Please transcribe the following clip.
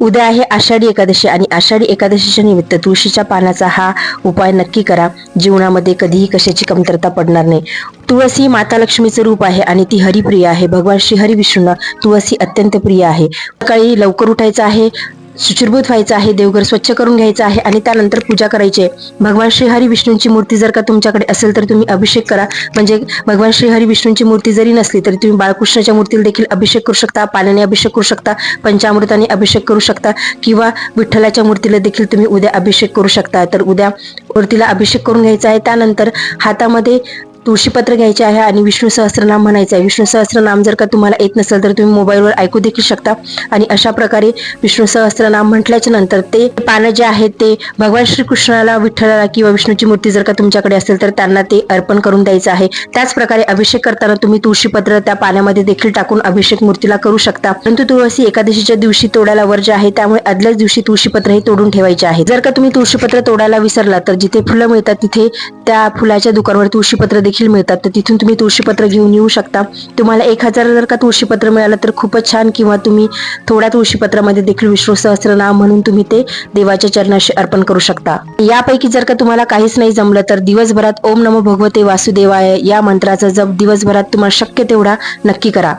उद्या आहे आषाढी एकादशी आणि आषाढी एकादशीच्या निमित्त तुळशीच्या पानाचा हा उपाय नक्की करा. जीवनामध्ये कधीही कशाची कमतरता पडणार नाही. तुळस ही माता लक्ष्मीचं रूप आहे आणि ती हरिप्रिय आहे. भगवान श्री हरी विष्णूंना तुळस ही अत्यंत प्रिय आहे. सकाळी लवकर उठायचं आहे. शुचिरभूत व्हायचं आहे देवघर स्वच्छ करून घ्यायचं आहे आणि त्यानंतर पूजा करायची आहे. भगवान श्रीहरी विष्णूंची मूर्ती जर का तुमच्याकडे असेल तर तुम्ही अभिषेक करा. म्हणजे भगवान श्री हरी विष्णूंची मूर्ती जरी नसली तरी तुम्ही बाळकृष्णाच्या मूर्तीला देखील अभिषेक करू शकता पाण्याने अभिषेक करू शकता पंचामृताने अभिषेक करू शकता किंवा विठ्ठलाच्या मूर्तीला देखील तुम्ही उद्या अभिषेक करू शकता. तर उद्या मूर्तीला अभिषेक करून घ्यायचा आहे. त्यानंतर हातामध्ये तुळशीपत्र घ्यायचे आहे आणि विष्णू सहस्रनाम म्हणायचं आहे. विष्णू सहस्रनाम जर का तुम्हाला येत नसेल तर तुम्ही मोबाईलवर ऐकू देखील शकता. आणि अशा प्रकारे विष्णू सहस्रनाम म्हटल्याच्या नंतर ते पानं जे आहेत ते भगवान श्रीकृष्णाला विठ्ठलाला किंवा विष्णूची मूर्ती जर का तुमच्याकडे असेल तर त्यांना ते अर्पण करून द्यायचं आहे. त्याच प्रकारे अभिषेक करताना तुम्ही तुळशीपत्र त्या पाण्यामध्ये देखील टाकून अभिषेक मूर्तीला करू शकता. परंतु तुळशी एकादशीच्या दिवशी तोडायला वर्ज आहे त्यामुळे आदल्याच दिवशी तुळशीपत्र हे तोडून ठेवायचे आहे. जर का तुम्ही तुळशीपत्र तोडायला विसरला तर जिथे फुलं मिळतात तिथे त्या फुलाच्या दुकानावर तुळशीपत्र देखील मिळतात. तर तिथून तुम्ही तुळशीपत्र घेऊन येऊ शकता. तुम्हाला एक हजार जर का तुळशीपत्र मिळालं तर खूपच छान किंवा तुम्ही थोड्या तुळशीपत्रामध्ये देखील विष्णू सहस्त्रनाम म्हणून तुम्ही ते देवाच्या चरणाशी अर्पण करू शकता. यापैकी जर का तुम्हाला काहीच नाही जमलं तर दिवसभरात ओम नमो भगवते वासुदेवाय या मंत्राचा जप दिवसभरात तुम्हाला शक्य तेवढा नक्की करा.